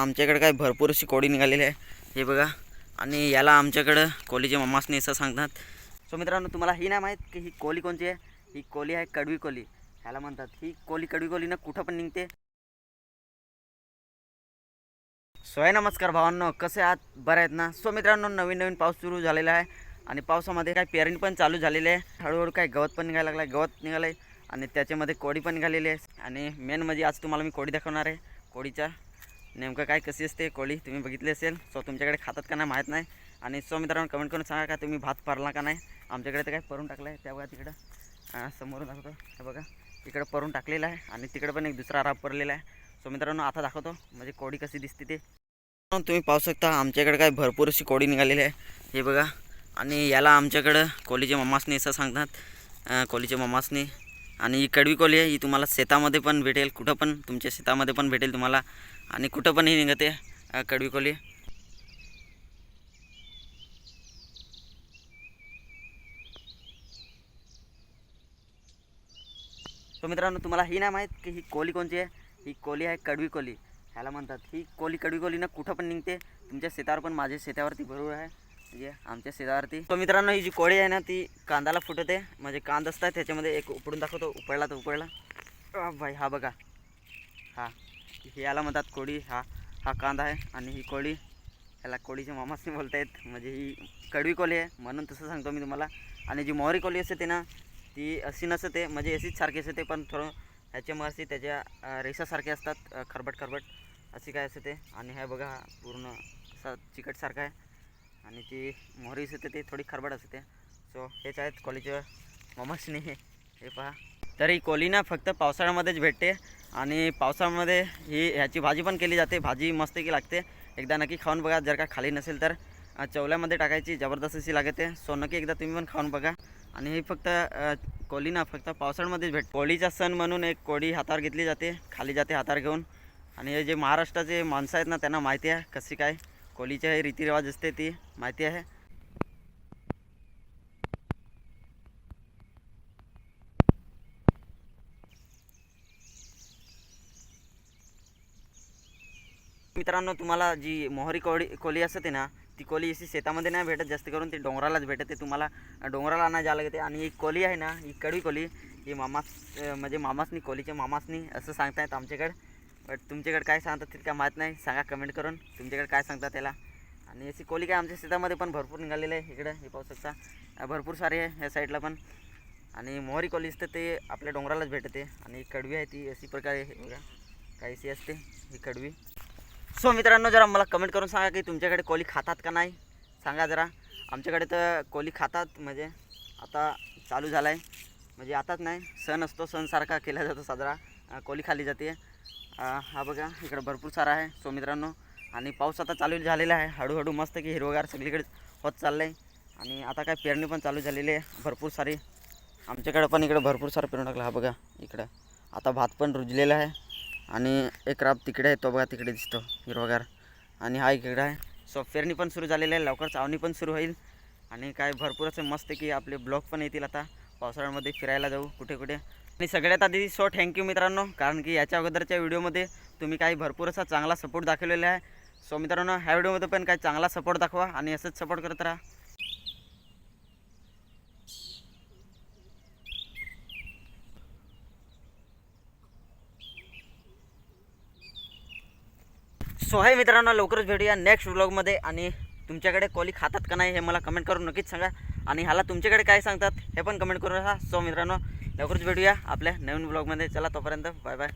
आमच्याकडे काय भरपूर अशी कोळी निघालेली आहे. हे बघा. आणि याला आमच्याकडं कोलीचे मम्मासनी असं सांगतात. सो मित्रांनो तुम्हाला ही नाही माहीत की ही कोली कोणची आहे? ही कोली आहे कडवी कोली. ह्याला म्हणतात. ही कोली कडवी कोली ना कुठं पण निघते. सोय नमस्कार भावांनो. कसे आहात? बरं आहेत ना? सो मित्रांनो नवीन नवीन पाऊस सुरू झालेला आहे. आणि पावसामध्ये काय पेरणी पण चालू झालेली आहे. हळूहळू काय गवत पण निघायला लागलं आहे गवत निघालं आहे आणि त्याच्यामध्ये कोडी पण निघालेली आहे. आणि मेन म्हणजे आज तुम्हाला मी कोडी दाखवणार आहे. कोळीचा नेमकं काय कशी असते कोळी तुम्ही बघितली असेल. सो तुमच्याकडे खातात का नाही माहीत नाही. आणि सो मित्रांनो कमेंट करून सांगा का तुम्ही भात परला का नाही. आमच्याकडे तर काय परून टाकलं आहे त्या बघा तिकडं. समोरून दाखवतो. हे बघा. तिकडं परून टाकलेलं आहे. आणि तिकडं पण एक दुसरा राब पडलेला आहे. सो मित्रांनो आता दाखवतो. म्हणजे कोडी कशी दिसते ते. तुम्ही पाहू शकता आमच्याकडे काय भरपूर अशी कोडी निघालेली आहे. हे बघा. आणि याला आमच्याकडं कोलीचे मम्मासनी असं सांगतात. अं, कोलीचे मम्मासनी. आणि ही कडवी कोली आहे ही तुम्हाला शेतामध्ये पण भेटेल कुठं पण तुमच्या शेतामध्ये पण भेटेल तुम्हाला. आणि कुठं पण ही निघते कडवी कोली तो मित्रांनो तुम्हाला ही नाही माहीत की ही कोली कोणची आहे? ही कोली आहे कडवी कोली ह्याला म्हणतात ही कोली कडवी कोली ना कुठं पण निघते तुमच्या शेतावर पण माझ्या शेतावरती बरोबर आहे. म्हणजे आमच्या शेतावरती तो मित्रांनो ही जी कोळी आहे ना ती कांदाला फुटते. म्हणजे कांद असतात त्याच्यामध्ये एक उपडून दाखवतो. उपळला तर उपळला भाई हा बघा. हा. हे याला म्हणतात कोळी. हा हा कांदा आहे. आणि ही कोळी याला कोळीचे मामासनी बोलत आहेत म्हणजे ही कडवी कोळी आहे. म्हणून तसं सांगतो मी तुम्हाला. आणि जी मोहरी कोळी असते ना ती अशी नसते. म्हणजे अशीच सारखी असते पण थोडं ह्याच्यामध्ये त्याच्या रेसासारखे रेषासारखे असतात. खरबट खरबट अशी काय असते आणि हे बघा पूर्ण असा चिकटसारखा आहे. आणि ती मोहरी असते ती थोडी खरबड असते. सो हेच आहेत कोलीचे ममासनी हे पहा. तर ही कोली ना फक्त पावसाळ्यामध्येच भेटते. आणि पावसाळ्यामध्ये ही ह्याची भाजी पण केली जाते. भाजी मस्त की लागते. एकदा नक्की खाऊन बघा. जर का खाली नसेल तर चवल्यामध्ये टाकायची. जबरदस्त अशी लागते. सो नक्की एकदा तुम्ही पण खाऊन बघा. आणि हे फक्त कोली ना फक्त पावसाळ्यामध्येच भेट कोळीचा सण म्हणून एक कोळी हातावर घेतली जाते. खाली जाते हातावर घेऊन. आणि हे जे महाराष्ट्राचे माणसं आहेत ना त्यांना माहिती आहे कशी काय. कोळीचे हे रीतिरिवाज असते ती माहिती आहे. मित्रांनो तुम्हाला जी मोहरी कोळी कोली असते ना ती कोली अशी शेतामध्ये नाही भेटत जास्त करून ती डोंगरालाच भेटते. तुम्हाला डोंगराला नाही जायला लागते आणि ही कोली आहे ना ही कडवी कोली ही मामास म्हणजे मामासनी कोलीचे मामासनी असं सांगतायत आमच्याकडे. बट तुमच्याकडे काय सांगतात तितका माहीत नाही. सांगा कमेंट करून. तुमच्याकडे काय सांगतात त्याला. आणि अशी कोली काय आमच्या शेतामध्ये पण भरपूर निघालेलं आहे. इकडं हे पाहू शकता. भरपूर सारे आहे ह्या साईडला पण. आणि मोहरी कोली असते ते आपल्या डोंगरालाच भेटते. आणि कडवी आहे ती अशी प्रकारे हे बघा. काहीशी असते ही कडवी. सो मित्रांनो जरा मला कमेंट करून सांगा की तुमच्याकडे कोली खातात का नाही? सांगा जरा. आमच्याकडे तर कोली खातात. म्हणजे आता चालू झाला आहे म्हणजे आताच नाही सण असतो सणसारखा केला जातो साजरा. कोली खाली जाते. हा बघा इकडं भरपूर सारा आहे. सो मित्रांनो आणि पाऊस आता चालू झालेला आहे. हळूहळू मस्त की हिरवगार सगळीकडे होत चाललं आहे आणि आता काय पेरणी पण चालू झालेली आहे. भरपूर सारी. आमच्याकडे पण इकडं भरपूर सारं पेरून टाकलं. हा बघा इकडं. आता भात पण रुजलेला आहे. आणि एक राब तिकडे आहे तो बघा तिकडे दिसतो हिरवगार. आणि हा इकडं आहे. सो पेरणी पण सुरू झालेली आहे. लवकर चावणी पण सुरू होईल. आणि काय भरपूर असं मस्त की आपले ब्लॉग पण येतील आता. पावसाळ्यामध्ये फिरायला जाऊ कुठे कुठे. आणि सगळ्यात आधी सो थँक्यू मित्रांनो कारण की याच्या अगोदरच्या व्हिडिओमध्ये तुम्ही काही भरपूर असा चांगला सपोर्ट दाखवलेला आहे. सो मित्रांनो ह्या व्हिडिओमध्ये पण काही चांगला सपोर्ट दाखवा आणि असंच सपोर्ट करत राहा. सो आहे मित्रांनो लवकरच भेटूया नेक्स्ट व्लॉगमध्ये आणि तुमच्याकडे कोली खातात का नाही हे मला कमेंट करून नक्कीच सांगा. आणि ह्याला तुमच्याकडे काय सांगतात हे पण कमेंट करून राहा. सो मित्रांनो लवकरच भेटूया आपल्या नवीन ब्लॉगमध्ये चला तोपर्यंत बाय बाय